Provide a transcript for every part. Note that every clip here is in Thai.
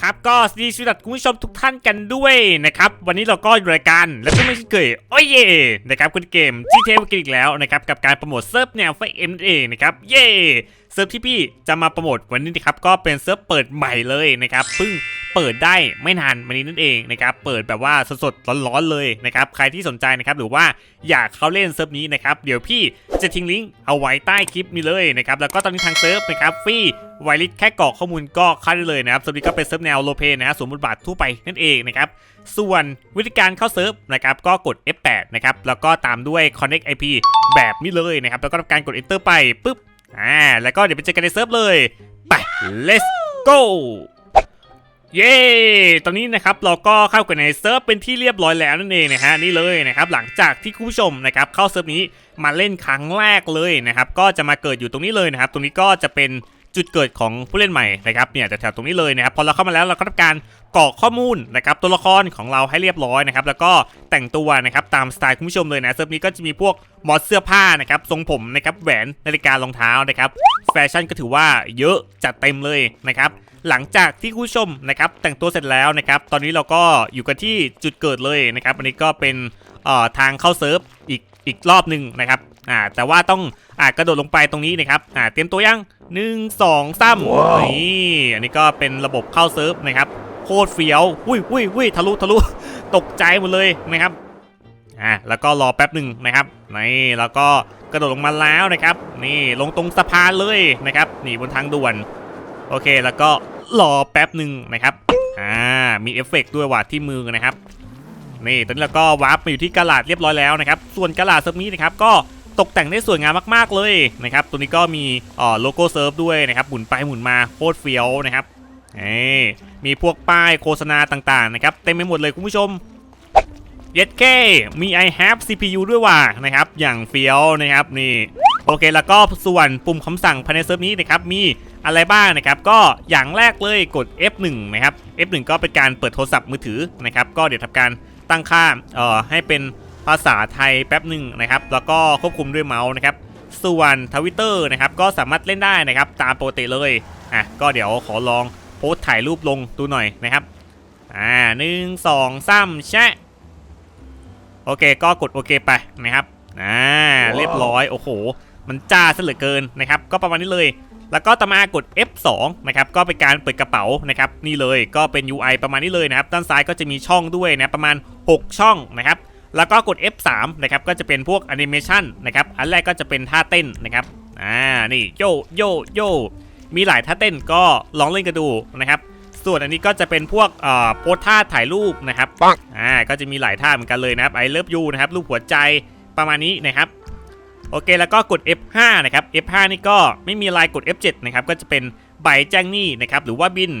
ครับ ก็สวัสดีสวัสดีคุณผู้ชมทุกท่านกันด้วยนะครับ วันนี้เราก็อยู่รายการและก็ไม่ใช่เคยโอ้ยเย่นะครับคุณเกมจีเทกันอีกแล้วนะครับ กับการโปรโมทเซิร์ฟแนวไฟเอ็มเองนะครับ เย่ เซิร์ฟที่พี่จะมาโปรโมทวันนี้นะครับก็เป็นเซิร์ฟเปิดใหม่เลยนะครับเพิ่งเปิดได้ไม่นานมานี้นั่นเองนะครับเปิดแบบว่าสดๆร้อนๆเลยนะครับใครที่สนใจนะครับหรือว่าอยากเข้าเล่นเซิร์ฟนี้นะครับเดี๋ยวพี่จะทิ้งลิงก์เอาไว้ใต้คลิปนี้เลยนะครับแล้วก็ตอนนี้ทางเซิร์ฟนะครับฟรีไวริสแค่กรอกข้อมูลก็เข้าได้เลยนะครับสวัสดีก็เป็นเซิร์ฟแนวโลเปนะฮะสมบทบาททั่วไปนั่นเองนะครับส่วนวิธีการเข้าเซิร์ฟนะครับก็กด F8 นะครับแล้วก็ตามด้วย Connect IP แบบนี้เลยนะครับแล้วก็ทำการกด Enter ไปปุ๊บ อ่าแล้วก็เดี๋ยวไปเจอกันในเซิร์ฟเลยไป let's go เย้ ตอนนี้นะครับเราก็เข้ากันในเซิร์ฟเป็นที่เรียบร้อยแล้วนั่นเองนะฮะนี่เลยนะครับหลังจากที่คุณผู้ชมนะครับเข้าเซิร์ฟนี้มาเล่นครั้งแรกเลยนะครับก็จะมาเกิดอยู่ตรงนี้เลยนะครับตรงนี้ก็จะเป็น จุดเกิดของผู้เล่นใหม่นะครับเนี่ยแถวตรงนี้เลยนะครับพอเราเข้ามาแล้วเราก็ทำการกรอกข้อมูลนะครับตัวละครของเราให้เรียบร้อยนะครับแล้วก็แต่งตัวนะครับตามสไตล์คุณผู้ชมเลยนะเซิร์ฟนี้ก็จะมีพวกมอดเสื้อผ้านะครับทรงผมนะครับแหวนนาฬิการองเท้านะครับแฟชั่นก็ถือว่าเยอะจัดเต็มเลยนะครับหลังจากที่คุณผู้ชมนะครับแต่งตัวเสร็จแล้วนะครับตอนนี้เราก็อยู่กันที่จุดเกิดเลยนะครับอันนี้ก็เป็นทางเข้าเซิร์ฟอีก อีกรอบหนึ่งนะครับอ่าแต่ว่าต้องอ่ากระโดดลงไปตรงนี้นะครับอ่าเตรียมตัวยังหนึ่งสองสามนี่อันนี้ก็เป็นระบบเข้าเซิร์ฟนะครับโคตรเฟี้ยวอุ้ยอุ้ยอุ้ยทะลุทะลุตกใจหมดเลยนะครับอ่าแล้วก็รอแป๊บหนึ่งนะครับนี่แล้วก็กระโดดลงมาแล้วนะครับ นี่ลงตรงสะพานเลยนะครับนี่บนทางด่วน โอเคแล้วก็รอแป๊บหนึ่งนะครับอ่ามีเอฟเฟกต์ด้วยว่ะที่มือนะครับ นี่ตอนนี้เราก็วาร์ปมาอยู่ที่กระดาษเรียบร้อยแล้วนะครับ ส่วนกระดาษเซิร์ฟนี้นะครับก็ตกแต่งได้สวยงามมากๆเลยนะครับ ตัวนี้ก็มีอ่อโลโก้เซิร์ฟด้วยนะครับ หมุนไปหมุนมาโคตรเฟี้ยวนะครับเอ้มีพวกป้ายโฆษณาต่างๆนะครับเต็มไปหมดเลยคุณผู้ชมเย็ดเคมี I have CPU ด้วยว่ะนะครับ อย่างเฟี้ยวนะครับนี่โอเคแล้วก็ส่วนปุ่มคำสั่งภายในเซิร์ฟนี้นะครับมีอะไรบ้างนะครับ ก็อย่างแรกเลยกด F1 นะครับ F1 ก็เป็นการเปิดโทรศัพท์มือถือนะครับ ก็เดี๋ยวทำการ ตั้งค่าเอ่อให้เป็นภาษาไทยแป๊บหนึ่งนะครับ แล้วก็ควบคุมด้วยเมาส์นะครับ ส่วนทวิตเตอร์นะครับก็สามารถเล่นได้นะครับ ตามปกติเลยอะก็เดี๋ยวขอลองโพสถ่ายรูปลงดูหน่อยนะครับอ่าหนึ่งสองสามแชะโอเคก็กดโอเคไปนะครับอ่าเรียบร้อยโอ้โห มันจ้าซะเหลือเกินนะครับ ก็ประมาณนี้เลย แล้วก็ต่อมากด F2 นะครับก็เป็นการเปิดกระเป๋านะครับนี่เลยก็เป็น UI ประมาณนี้เลยนะครับด้านซ้ายก็จะมีช่องด้วยนะประมาณ 6 ช่องนะครับแล้วก็กด F3 นะครับก็จะเป็นพวกแอนิเมชันนะครับอันแรกก็จะเป็นท่าเต้นนะครับอ่านี่โยโยโยมีหลายท่าเต้นก็ลองเล่นกันดูนะครับส่วนอันนี้ก็จะเป็นพวกเอ่อโพสท่าถ่ายรูปนะครับปังอ่าก็จะมีหลายท่าเหมือนกันเลยนะครับไอเลิฟยูนะครับรูปหัวใจประมาณนี้นะครับ โอเคแล้วก็กด F5 นะครับ F5 นี่ก็ไม่มีลายกด F7 นะครับก็จะเป็นใบแจ้งหนี้นะครับหรือว่าบิน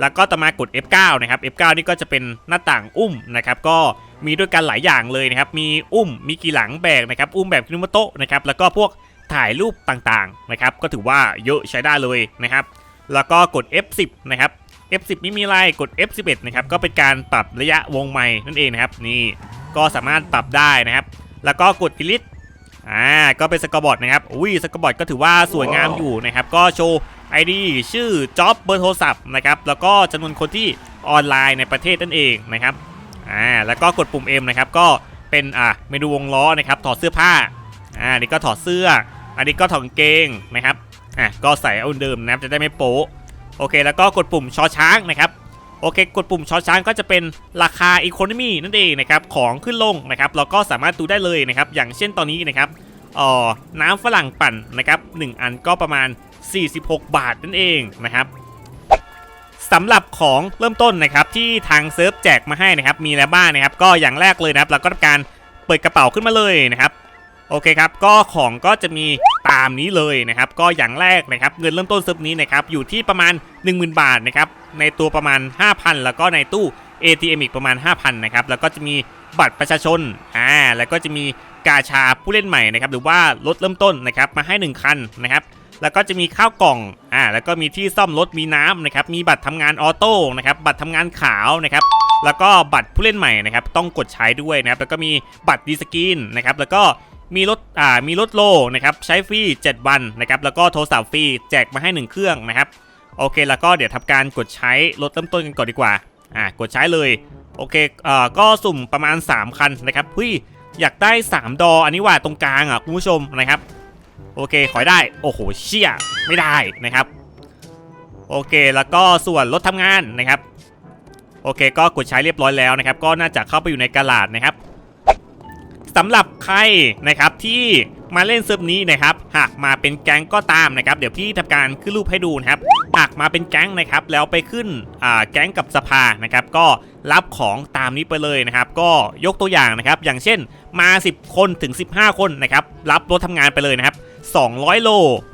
แล้วก็ต่อมากด F9 นะครับ F9 นี่ก็จะเป็นหน้าต่างอุ้มนะครับก็มีด้วยกันหลายอย่างเลยนะครับมีอุ้มมีกี่หลังแบกนะครับอุ้มแบบคินุมโตะนะครับแล้วก็พวกถ่ายรูปต่างๆนะครับก็ถือว่าเยอะใช้ได้เลยนะครับแล้วก็กด F10 นะครับ F10 ไม่มีอะไรกด F11 นะครับก็เป็นการปรับระยะวงไม้นั่นเองนะครับนี่ก็สามารถปรับได้นะครับ แล้วก็กด delete อ่าก็เป็นสกอร์บอร์ดนะครับอุ้ยสกอร์บอร์ดก็ถือว่าสวยงามอยู่นะครับ ก็โชว์ ID ชื่อจ็อบเบอร์โทรศัพท์นะครับแล้วก็จำนวนคนที่ออนไลน์ในประเทศนั่นเองนะครับอ่าแล้วก็กดปุ่ม M นะครับก็เป็นอ่าเมนูวงล้อนะครับถอดเสื้อผ้าอ่านี่ก็ถอดเสื้อ อันนี้ก็ถอดกางเกงนะครับอะก็ใส่เอาเดิมนะครับจะได้ไม่โป๊ะโอเค แล้วก็กดปุ่มชอช้างนะครับ โอเค กดปุ่มช้อนช้างก็จะเป็นราคาอีโคโนมีนั่นเองนะครับของขึ้นลงนะครับเราก็สามารถดูได้เลยนะครับอย่างเช่นตอนนี้นะครับอ่อน้ำฝรั่งปั่นนะครับ1อันก็ประมาณ 46 บาทนั่นเองนะครับสำหรับของเริ่มต้นนะครับที่ทางเซิร์ฟแจกมาให้นะครับมีอะไรบ้างนะครับ ก็อย่างแรกเลยนะครับ เราก็ทำการเปิดกระเป๋าขึ้นมาเลยนะครับ โอเคครับ ก็ของก็จะมีตามนี้เลยนะครับ ก็อย่างแรกนะครับ เงินเริ่มต้นเซิร์ฟนี้นะครับ อยู่ที่ประมาณ 10,000 บาทนะครับ ในตัวประมาณ 5,000 แล้วก็ในตู้ ATM อีกประมาณ 5,000 นะครับ แล้วก็จะมีบัตรประชาชน อ่า แล้วก็จะมีกาชาผู้เล่นใหม่นะครับ หรือว่ารถเริ่มต้นนะครับ มาให้ 1 คันนะครับ แล้วก็จะมีข้าวกล่อง อ่า แล้วก็มีที่ซ่อมรถ มีน้ำนะครับ มีบัตรทำงานออโต้นะครับ บัตรทำงานขาวนะครับแล้วก็บัตรผู้เล่นใหม่นะครับต้องกดใช้ด้วยนะครับแล้วก็มีบัตรดีสกินนะครับแล้วก็ มีรถอ่ามีรถโลนะครับใช้ฟรี 7 วันนะครับแล้วก็โทรศัพท์ฟรีแจกมาให้ 1 เครื่องนะครับโอเคแล้วก็เดี๋ยวทำการกดใช้รถเริ่มต้นกันก่อนดีกว่าอ่ากดใช้เลยโอเคเอ่อก็สุ่มประมาณ 3 คันนะครับเฮ้ยอยากได้ 3 ดออันนี้ว่าตรงกลางอะคุณผู้ชมนะครับโอเคขอได้โอ้โหเชี่ยไม่ได้นะครับโอเคแล้วก็ส่วนรถทำงานนะครับโอเคก็กดใช้เรียบร้อยแล้วนะครับก็น่าจะเข้าไปอยู่ในกระดาษนะครับ สำหรับใครนะครับที่มาเล่นเซิร์ฟนี้นะครับหากมาเป็นแก๊งก็ตามนะครับ เดี๋ยวพี่ทำการขึ้นรูปให้ดูนะครับหากมาเป็นแก๊งนะครับ แล้วไปขึ้นอ่าแก๊งกับสภานะครับ ก็รับของตามนี้ไปเลยนะครับ ก็ยกตัวอย่างนะครับ อย่างเช่นมา 10 คนถึง 15 คนนะครับ รับรถทำงานไปเลยนะครับ 200 โล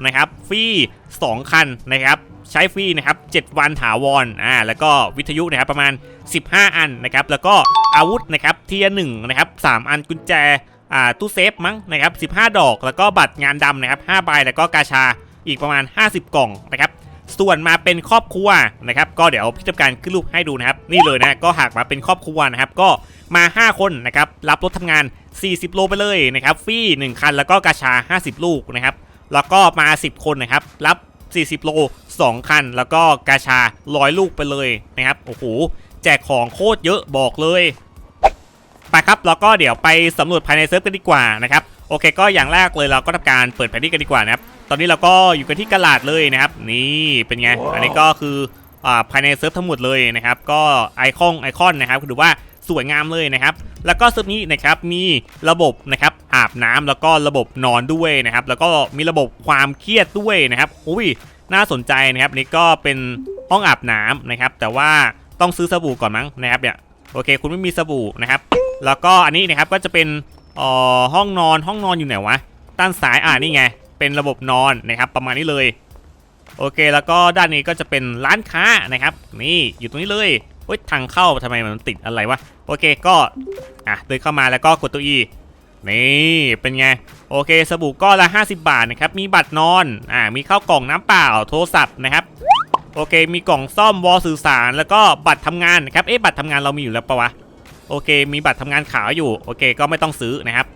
นะครับฟรี2 คันนะครับ ใช้ฟรีนะครับ 7 วันถาวรอ่าแล้วก็วิทยุนะครับประมาณ 15 อันนะครับ แล้วก็อาวุธนะครับเทียหนึ่งนะครับ3อันกุญแจอ่าตู้เซฟมั้งนะครับ15 ดอก แล้วก็บัตรงานดำนะครับ5ใบแล้วก็กาชาอีกประมาณ 50 กล่องนะครับส่วนมาเป็นครอบครัวนะครับ ก็เดี๋ยวพี่ทำการขึ้นรูปให้ดูนะครับ นี่เลยนะก็หากมาเป็นครอบครัวนะครับ ก็มา 5 คนนะครับ รับรถทำงาน 40 โลไปเลยนะครับฟรี1คันแล้วก็กาชา 50 ลูกนะครับ แล้วก็มา 10 คนนะครับ รับ 40 โล 2 คัน แล้วก็กาชา100ลูกไปเลยนะครับโอ้โหแจกของโคตรเยอะบอกเลยไปครับแล้วก็เดี๋ยวไปสำรวจภายในเซิร์ฟกันดีกว่านะครับโอเค ก็อย่างแรกเลยเราก็ทำการเปิดแผนที่กันดีกว่านะครับตอนนี้เราก็อยู่กันที่กระลาดเลยนะครับ นี่เป็นไงอันนี้ก็คืออ่าภายในเซิร์ฟทั้งหมดเลยนะครับ ก็ไอคอนไอคอนนะครับคือว่าสวยงามเลยนะครับ แล้วก็เซิร์ฟนี้นะครับมีระบบนะครับอาบน้ำแล้วก็ระบบนอนด้วยนะครับ แล้วก็มีระบบความเครียดด้วยนะครับอุ้ย น่าสนใจนะครับอันนี่ก็เป็นห้องอาบน้ำนะครับ แต่ว่าต้องซื้อสบู่ก่อนมั้งนะครับเนี่ยโอเค คุณไม่มีสบู่นะครับ แล้วก็อันนี้นะครับก็จะเป็นอ่อห้องนอนห้องนอนอยู่ไหนวะด้านซ้ายอ่านี่ไง เป็นระบบนอนนะครับ ประมาณนี้เลย โอเคแล้วก็ด้านนี้ก็จะเป็นร้านค้านะครับ นี่อยู่ตรงนี้เลยเฮ้ยทางเข้าทำไมมันติดอะไรวะโอเคก็อะเดินเข้ามาแล้วก็กดตัว E นี่เป็นไง โอเค สบู่ก้อนละ 50 บาทนะครับ มีบัตรนอน อ่า มีข้าวกล่องน้ำเปล่า โทรศัพท์นะครับ โอเค มีกล่องซ่อมวอลสื่อสาร แล้วก็บัตรทำงานนะครับ เอ๊ะ บัตรทำงานเรามีอยู่แล้วปะวะ โอเค มีบัตรทำงานขาวอยู่ โอเค ก็ไม่ต้องซื้อนะครับ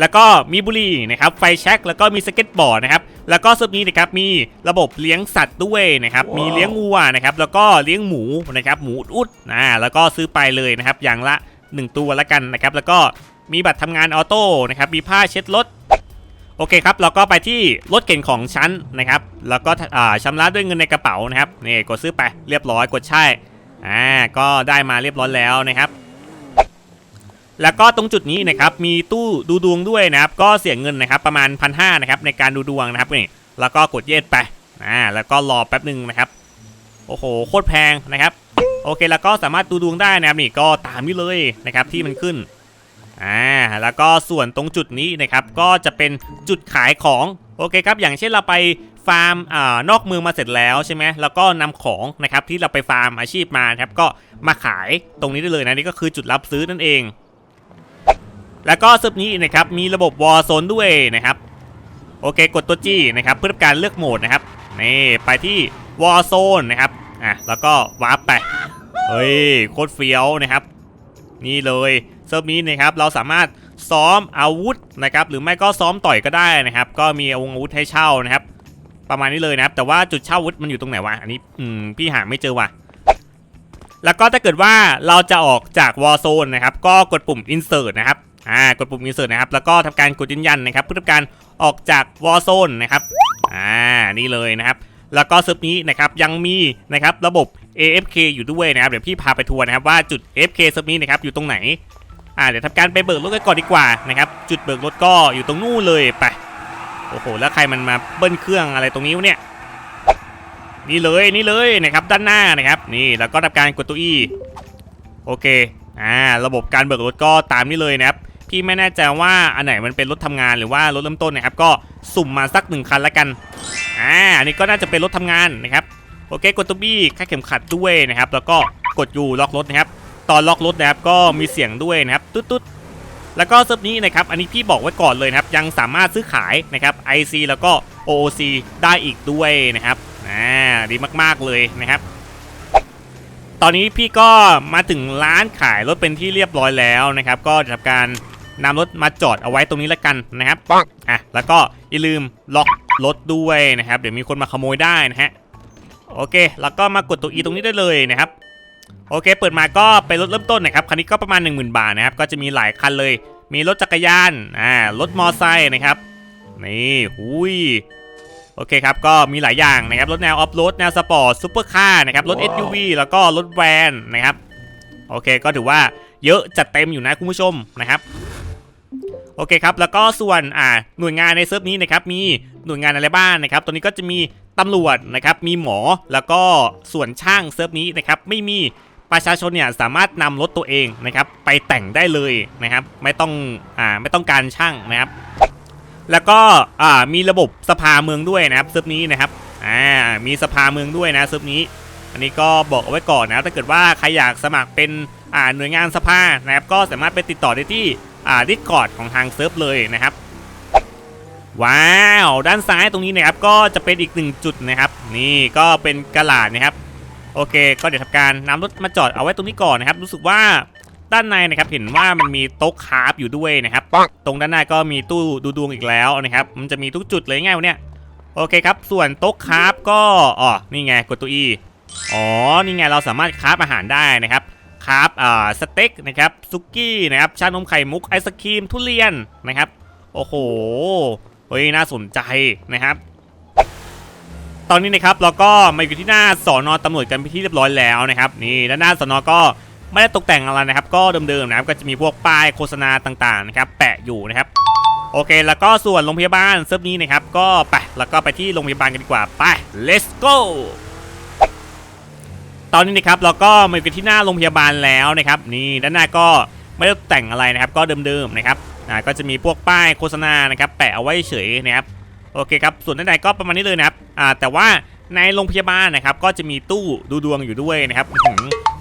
แล้วก็มีบุหรี่นะครับ ไฟแช็กแล้วก็มีสเก็ตบอร์ดนะครับ แล้วก็เซิร์ฟนี้นะครับ มีระบบเลี้ยงสัตว์ด้วยนะครับ มีเลี้ยงวัวนะครับ แล้วก็เลี้ยงหมูนะครับ หมูอุดๆนะแล้วก็ซื้อไปเลยนะครับ อย่างละ 1 ตัวละกันนะครับ แล้วก็ มีบัตรทำงานออโต้นะครับ มีผ้าเช็ดรถ โอเคครับ เราก็ไปที่รถเข็นของฉันนะครับ แล้วก็อ่าชำระด้วยเงินในกระเป๋านะครับ นี่กดซื้อไปเรียบร้อย กดใช่ อ่า ก็ได้มาเรียบร้อยแล้วนะครับ แล้วก็ตรงจุดนี้นะครับ มีตู้ดูดวงด้วยนะครับ ก็เสียเงินนะครับ ประมาณพันห้านะครับในการดูดวงนะครับนี่ แล้วก็กดเย็ดไป อ่า แล้วก็รอแป๊บหนึ่งนะครับ โอ้โห โคตรแพงนะครับ โอเค แล้วก็สามารถดูดวงได้นะครับนี่ ก็ตามนี้เลยนะครับที่มันขึ้น อ่าแล้วก็ส่วนตรงจุดนี้นะครับก็จะเป็นจุดขายของโอเคครับ อย่างเช่นเราไปฟาร์มอ่านอกเมืองมาเสร็จแล้วใช่ไหมแล้วก็นำของนะครับที่เราไปฟาร์มอาชีพมาครับก็มาขายตรงนี้ได้เลยนะนี่ก็คือจุดรับซื้อนั่นเอง แล้วก็ซึบนี้นะครับมีระบบวอลโซนด้วยนะครับโอเคกดตัวจี้นะครับเพื่อการเลือกโหมดนะครับนี่ไปที่วอลโซนนะครับอะแล้วก็วาร์ปไปเฮ้ยโคตรเฟี้ยวนะครับ นี่เลย เซิร์ฟนี้นะครับเราสามารถซ้อมอาวุธนะครับหรือไม่ก็ซ้อมต่อยก็ได้นะครับ ก็มีอาวุธให้เช่านะครับ ประมาณนี้เลยนะครับ แต่ว่าจุดเช่าอาวุธมันอยู่ตรงไหนวะอันนี้อืมพี่หาไม่เจอว่ะแล้วก็ถ้าเกิดว่าเราจะออกจาก Warzone นะครับก็กดปุ่ม Insert นะครับอ่ากดปุ่ม Insert นะครับแล้วก็ทำการกดยืนยันนะครับ เพื่อทำการออกจาก Warzone นะครับอ่านี่เลยนะครับแล้วก็เซิร์ฟนี้นะครับยังมีนะครับระบบ AFK อยู่ด้วยนะครับเดี๋ยวพี่พาไปทัวร์นะครับว่าจุด AFK เซิร์ฟนี้นะครับอยู่ตรงไหน อ่าเดี๋ยวทำการไปเบิกรถกันก่อนดีกว่านะครับจุดเบิกรถก็อยู่ตรงนู่นเลยไปโอ้โหแล้วใครมันมาเบิ้ลเครื่องอะไรตรงนี้เนี่ยนี่เลยนี่เลยนะครับด้านหน้านะครับ นี่แล้วก็ทำการกดตัว E โอเคอ่าระบบการเบิกรถก็ตามนี้เลยนะครับพี่ไม่แน่ใจว่าอันไหนมันเป็นรถทำงานหรือว่ารถเริ่มต้นนะครับ ก็สุ่มมาสักหนึ่งคันละกันอ่าอันนี้ก็น่าจะเป็นรถทำงานนะครับโอเคกดตัวบี้ค่าเข็มขัดด้วยนะครับ แล้วก็กดอยู่ล็อกรถนะครับ ตอนล็อกรถนะครับก็มีเสียงด้วยนะครับตุ๊ดตุ๊ดแล้วก็เซิร์ฟนี้นะครับอันนี้พี่บอกไว้ก่อนเลยนะครับยังสามารถซื้อขายนะครับ IC แล้วก็ OOC ได้อีกด้วยนะครับอ่าดีมากๆเลยนะครับ ตอนนี้พี่ก็มาถึงร้านขายรถเป็นที่เรียบร้อยแล้วนะครับ ก็จะทำการนำรถมาจอดเอาไว้ตรงนี้แล้วกันนะครับปังอะแล้วก็อย่าลืมล็อกรถด้วยนะครับ เดี๋ยวมีคนมาขโมยได้นะฮะโอเค แล้วก็มากดตัว E ตรงนี้ได้เลยนะครับ โอเค เปิดมาก็เป็นรถเริ่มต้นนะครับ คันนี้ก็ประมาณ 10,000 บาทนะครับ ก็จะมีหลายคันเลย มีรถจักรยาน อ่า รถมอไซค์นะครับ นี่หุยโอเคครับ ก็มีหลายอย่างนะครับ รถแนวออฟโรด แนวสปอร์ต ซูเปอร์คาร์นะครับ รถ SUV แล้วก็รถแวนนะครับ โอเค ก็ถือว่าเยอะจัดเต็มอยู่นะคุณผู้ชมนะครับ โอเคครับ แล้วก็ส่วนอ่าหน่วยงานในเซิร์ฟนี้นะครับ มีหน่วยงานอะไรบ้างนะครับ ตัวนี้ก็จะมีตำรวจนะครับ มีหมอ แล้วก็ส่วนช่างเซิร์ฟนี้นะครับ ไม่มีประชาชนเนี่ยสามารถนำรถตัวเองนะครับไปแต่งได้เลยนะครับ ไม่ต้องอ่าไม่ต้องการช่างนะครับ แล้วก็อ่ามีระบบสภาเมืองด้วยนะครับเซิร์ฟนี้นะครับอ่ามีสภาเมืองด้วยนะเซิร์ฟนี้ อันนี้ก็บอกเอาไว้ก่อนนะถ้าเกิดว่าใครอยากสมัครเป็นอ่าหน่วยงานสภานะครับ ก็สามารถไปติดต่อได้ที่ อ่าดิสคอร์ดของทางเซิร์ฟเลยนะครับ ว้าว ด้านซ้ายตรงนี้นะครับก็จะเป็นอีกหนึ่งจุดนะครับ นี่ก็เป็นกระดาษนะครับ โอเค ก็เดี๋ยวทำการนำรถมาจอดเอาไว้ตรงนี้ก่อนนะครับ รู้สึกว่าด้านในนะครับเห็นว่ามันมีโต๊ะคราฟอยู่ด้วยนะครับ ตรงด้านหน้าก็มีตู้ดูดวงอีกแล้วนะครับ มันจะมีทุกจุดเลยง่ายวะเนี่ยโอเคครับ ส่วนโต๊ะคราฟก็อ๋อนี่ไงกดตัว E อ๋อนี่ไงเราสามารถคราฟอาหารได้นะครับ คราฟอ่าสเต็กนะครับซุกี้นะครับชานมไข่มุกไอศครีมทุเรียนนะครับ โอ้โหเฮ้ยน่าสนใจนะครับ ตอนนี้นะครับเราก็มาอยู่ที่หน้าสอนอตำรวจกันไปที่เรียบร้อยแล้วนะครับ นี่ด้านหน้าสอนอก็ไม่ได้ตกแต่งอะไรนะครับ ก็เดิมๆนะครับก็จะมีพวกป้ายโฆษณาต่างๆนะครับ แปะอยู่นะครับ โอเค แล้วก็ส่วนโรงพยาบาลเซิร์ฟนี้นะครับ ก็ไปแล้วก็ไปที่โรงพยาบาลกันดีกว่าไป let's go ตอนนี้นะครับเราก็มาอยู่ที่หน้าโรงพยาบาลแล้วนะครับ นี่ด้านหน้าก็ไม่ได้แต่งอะไรนะครับ ก็เดิมๆนะครับอ่าก็จะมีพวกป้ายโฆษณานะครับ แปะเอาไว้เฉยนะครับโอเคครับส่วนด้านในก็ประมาณนี้เลยนะครับอ่าแต่ว่าในโรงพยาบาลนะครับ ก็จะมีตู้ดูดวงอยู่ด้วยนะครับ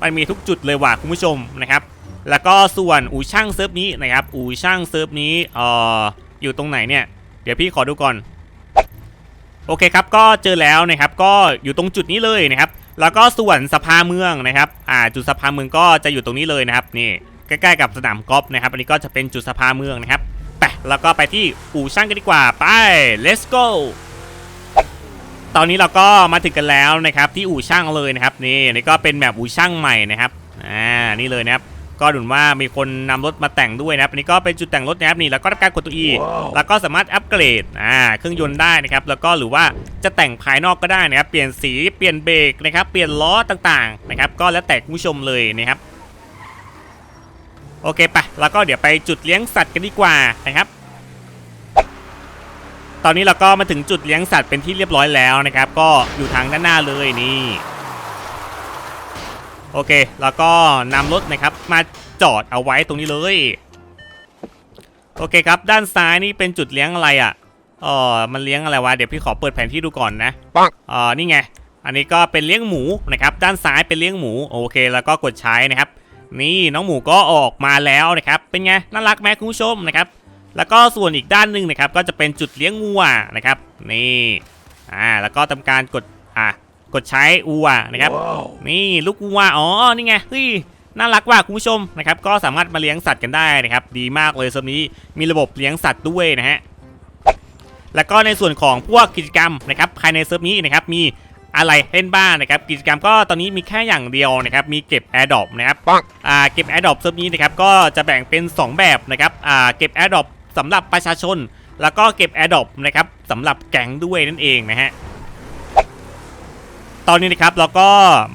มันมีทุกจุดเลยว่ะคุณผู้ชมนะครับ แล้วก็ส่วนอู่ช่างเซิร์ฟนี้นะครับ อู่ช่างเซิร์ฟนี้เอ่ออยู่ตรงไหนเนี่ย เดี๋ยวพี่ขอดูก่อนโอเคครับก็เจอแล้วนะครับก็อยู่ตรงจุดนี้เลยนะครับ แล้วก็ส่วนสภาเมืองนะครับอ่าจุดสภาเมืองก็จะอยู่ตรงนี้เลยนะครับนี่ใกล้ๆกับสนามกอล์ฟนะครับอันนี้ก็จะเป็นจุดสภาเมืองนะครับไปแล้วก็ไปที่อู่ช่างกันดีกว่าไป let's go ตอนนี้เราก็มาถึงกันแล้วนะครับที่อู่ช่างเลยนะครับนี่นี่ก็เป็นแบบอู่ช่างใหม่นะครับอ่านี่เลยนะครับ ก็ดูว่ามีคนนำรถมาแต่งด้วยนะครับอันนี้ก็เป็นจุดแต่งรถนะครับนี่แล้วก็ทำการกดตัว E แล้วก็สามารถอัปเกรดอ่าเครื่องยนต์ได้นะครับแล้วก็หรือว่าจะแต่งภายนอกก็ได้นะครับเปลี่ยนสีเปลี่ยนเบรกนะครับเปลี่ยนล้อต่างๆนะครับก็แล้วแต่คุณผู้ชมเลยนะครับโอเคไปแล้วก็เดี๋ยวไปจุดเลี้ยงสัตว์กันดีกว่านะครับ ตอนนี้เราก็มาถึงจุดเลี้ยงสัตว์เป็นที่เรียบร้อยแล้วนะครับ ก็อยู่ทางด้านหน้าเลยนี่ โอเค แล้วก็นำรถนะครับมาจอดเอาไว้ตรงนี้เลย โอเคครับ ด้านซ้ายนี่เป็นจุดเลี้ยงอะไรอะเออมันเลี้ยงอะไรวะ เดี๋ยวพี่ขอเปิดแผนที่ดูก่อนนะปังเออนี่ไง อันนี้ก็เป็นเลี้ยงหมูนะครับ ด้านซ้ายเป็นเลี้ยงหมู โอเค แล้วก็กดใช้นะครับ นี่น้องหมูก็ออกมาแล้วนะครับ เป็นไง น่ารักไหมคุณผู้ชมนะครับ แล้วก็ส่วนอีกด้านหนึ่งนะครับ ก็จะเป็นจุดเลี้ยงวัวนะครับ นี่ อ่า แล้วก็ทำการกด อะ กดใช้วัวนะครับ นี่ลูกวัวอ๋อ นี่ไงเฮ้ยน่ารักว่ะคุณผู้ชมนะครับ ก็สามารถมาเลี้ยงสัตว์กันได้นะครับ ดีมากเลยส่วนนี้มีระบบเลี้ยงสัตว์ด้วยนะฮะ แล้วก็ในส่วนของพวกกิจกรรมนะครับภายในเซิร์ฟนี้นะครับมีอะไรเล่นบ้างนะครับกิจกรรมก็ตอนนี้มีแค่อย่างเดียวนะครับมีเก็บ Air d r o p นะครับปังอ่าเก็บ Air d r o p เซิร์ฟนี้นะครับก็จะแบ่งเป็น 2 แบบนะครับอ่าเก็บ Air d r o p สำหรับประชาชน แล้วก็เก็บ Air d r o p นะครับสำหรับแก๊งด้วยนั่นเองนะฮะ ตอนนี้นะครับเราก็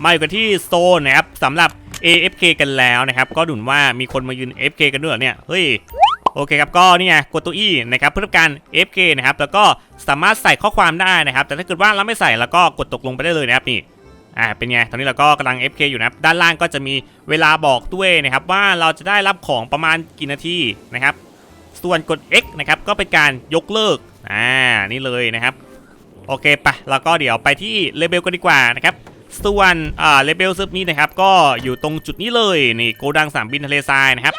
มาอยู่กันที่โซนนะครับสำหรับ AFK กันแล้วนะครับ ก็ดุนว่ามีคนมายืน AFK กันด้วยเนี่ยเฮ้ยโอเคครับก็นี่ไงกดตัว E นะครับเพื่อทำการ AFK นะครับแล้วก็สามารถใส่ข้อความได้นะครับ แต่ถ้าเกิดว่าเราไม่ใส่แล้วก็กดตกลงไปได้เลยนะครับนี่อ่าเป็นไงตอนนี้เราก็กำลัง FK อยู่นะครับด้านล่างก็จะมีเวลาบอกด้วยนะครับ ว่าเราจะได้รับของประมาณกี่นาทีนะครับ ส่วนกด X นะครับก็เป็นการยกเลิกอ่านี่เลยนะครับ โอเคไปแล้วก็เดี๋ยวไปที่เลเบลกันดีกว่านะครับส่วนอ่าเลเบลซึบนี้นะครับก็อยู่ตรงจุดนี้เลยนี่โกดังสามบินทะเลทรายนะครับ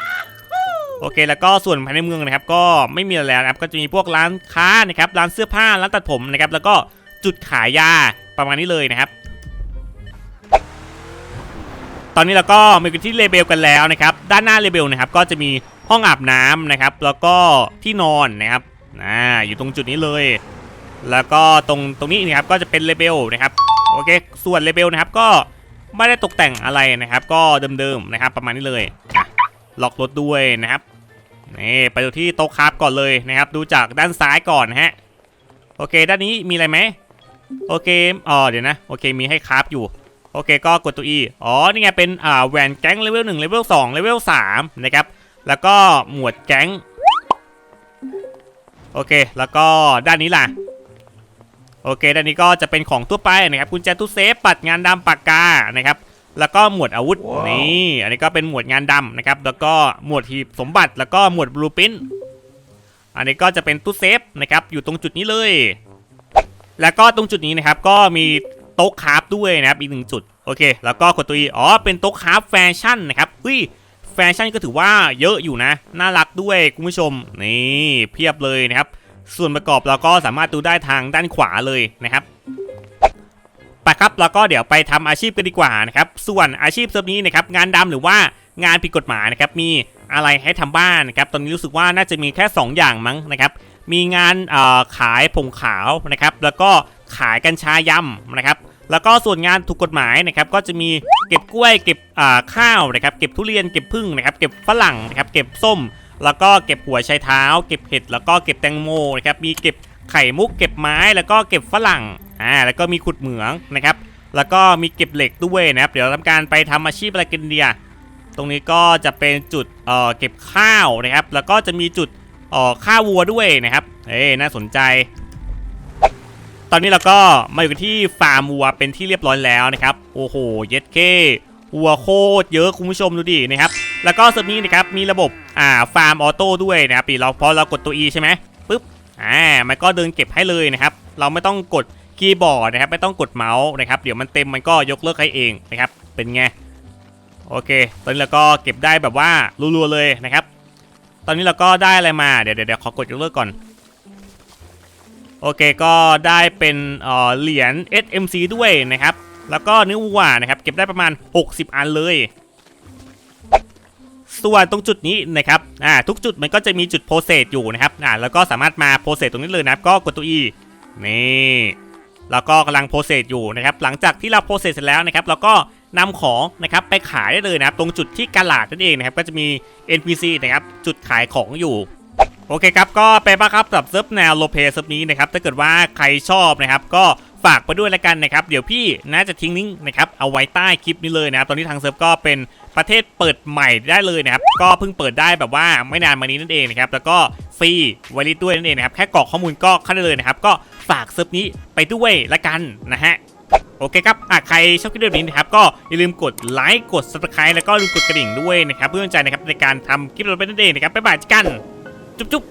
โอเคแล้วก็ส่วนภายในเมืองนะครับก็ไม่มีอะไรแล้วนะครับก็จะมีพวกร้านค้านะครับร้านเสื้อผ้าร้านตัดผมนะครับแล้วก็จุดขายยาประมาณนี้เลยนะครับ ตอนนี้เราก็มาอยู่ที่เลเบลกันแล้วนะครับด้านหน้าเลเบลนะครับก็จะมีห้องอาบน้ำนะครับ แล้วก็ที่นอนนะครับอ่าอยู่ตรงจุดนี้เลย แล้วก็ตรงตรงนี้นะครับก็จะเป็นเลเบลนะครับโอเคส่วนเลเบลนะครับก็ไม่ได้ตกแต่งอะไรนะครับ ก็เดิมๆนะครับประมาณนี้เลยอะล็อกรถด้วยนะครับนี่ไปดูที่โต๊ะคราฟก่อนเลยนะครับ ดูจากด้านซ้ายก่อนนะฮะโอเค ด้านนี้มีอะไรไหมโอเคอ๋อเดี๋ยวนะโอเคมีให้คราฟอยู่โอเคก็กดตัว E อ๋อ นี่ไงเป็นอ่าแหวนแก๊งเลเวล1เลเวล2เลเวล3นะครับ แล้วก็หมวดแก๊ง โอเค แล้วก็ด้านนี้ล่ะ โอเคด้านนี้ก็จะเป็นของทั่วไปนะครับกุญแจตู้เซฟปัดงานดำปากกานะครับแล้วก็หมวดอาวุธนี่อันนี้ก็เป็นหมวดงานดำนะครับแล้วก็หมวดหีบสมบัติแล้วก็หมวดบลูปินอันนี้ก็จะเป็นตู้เซฟนะครับอยู่ตรงจุดนี้เลย แล้วก็ตรงจุดนี้นะครับก็มีโต๊ะคราฟด้วยนะครับอีกหนึ่งจุดโอเค แล้วก็กดตัว E อ๋อเป็นโต๊ะคราฟแฟชั่นนะครับเฮ้ยแฟชั่นก็ถือว่าเยอะอยู่นะ น่ารักด้วยคุณผู้ชมนี่เพียบเลยนะครับ ส่วนประกอบเราก็สามารถดูได้ทางด้านขวาเลยนะครับไปครับเราก็เดี๋ยวไปทำอาชีพกันดีกว่านะครับ ส่วนอาชีพเซิร์ฟนี้นะครับงานดำหรือว่างานผิดกฎหมายนะครับมีอะไรให้ทำบ้างนะครับตอนนี้รู้สึกว่าน่าจะมีแค่ 2 อย่างมั้งนะครับมีงานขายผงขาวนะครับแล้วก็ขายกัญชายำนะครับแล้วก็ส่วนงานถูกกฎหมายนะครับก็จะมีเก็บกล้วยเก็บข้าวนะครับเก็บทุเรียนเก็บผึ้งนะครับเก็บฝรั่งนะครับเก็บส้ม แล้วก็เก็บหัวไชเท้า เก็บเห็ดแล้วก็เก็บแตงโมนะครับมีเก็บไข่มุกเก็บไม้แล้วก็เก็บฝรั่งอ่าแล้วก็มีขุดเหมืองนะครับ แล้วก็มีเก็บเหล็กด้วยนะครับเดี๋ยวทำการไปทำอาชีพอะไรกันเดียตรงนี้ก็จะเป็นจุดเอ่อเก็บข้าวนะครับ แล้วก็จะมีจุดเอ่อฆ่าวัวด้วยนะครับเอ้น่าสนใจ ตอนนี้เราก็มาอยู่ที่ฟาร์มวัวเป็นที่เรียบร้อยแล้วนะครับ โอ้โหเย็ดเก้วัวโคตรเยอะคุณผู้ชมดูดินะครับ แล้วก็เซิร์ฟนี้นะครับมีระบบอ่าฟาร์มออโต้ด้วยนะครับปีเราพอเรากดตัว E ใช่ไหมปุ๊บอ่ามันก็เดินเก็บให้เลยนะครับ เราไม่ต้องกดคีย์บอร์ดนะครับไม่ต้องกดเมาส์นะครับเดี๋ยวมันเต็มมันก็ยกเลิกให้เองนะครับเป็นไงโอเค ตอนนี้เราก็เก็บได้แบบว่ารัวๆเลยนะครับ ตอนนี้เราก็ได้อะไรมาเดี๋ยวเดี๋ยวขอกดยกเลิกก่อนโอเคก็ได้เป็นเออเหรียญ SMC ด้วยนะครับ แล้วก็เนื้อวัวนะครับ เก็บได้ประมาณ 60 อันเลย ส่วนตรงจุดนี้นะครับอ่าทุกจุดมันก็จะมีจุดโพเซสอยู่นะครับอ่าแล้วก็สามารถมาโพเซสตรงนี้เลยนะครับก็กดตัว E นี่แล้วก็กำลังโพเซสอยู่นะครับหลังจากที่เราโพเซสเสร็จแล้วนะครับเราก็นำของนะครับไปขายได้เลยนะครับตรงจุดที่กลาดนั่นเองนะครับก็จะมี NPC นะครับจุดขายของอยู่โอเคครับก็ไปบ้าครับสำหรับเซิร์ฟแนวโลเปเซิร์ฟนี้นะครับถ้าเกิดว่าใครชอบนะครับก็ ฝากไปด้วยละกันนะครับ เดี๋ยวพี่น่าจะทิ้งลิงก์นะครับเอาไว้ใต้คลิปนี้เลยนะครับ ตอนนี้ทางเซิร์ฟก็เป็นประเทศเปิดใหม่ได้เลยนะครับ ก็เพิ่งเปิดได้แบบว่าไม่นานมานี้นั่นเองนะครับ แล้วก็ฟรีไวลิตด้วยนั่นเองนะครับ แค่กรอกข้อมูลก็เข้าได้เลยนะครับ ก็ฝากเซิร์ฟนี้ไปด้วยละกันนะฮะโอเคครับอะใครชอบคลิปแบบนี้นะครับ ก็อย่าลืมกดไลค์กด subscribe แล้วก็ลืมกดกระดิ่งด้วยนะครับ เพื่อเป็นกำใจนะครับในการทำคลิปเราไปนั่นเองนะครับ บ๊ายบายจอกัน จุ๊บ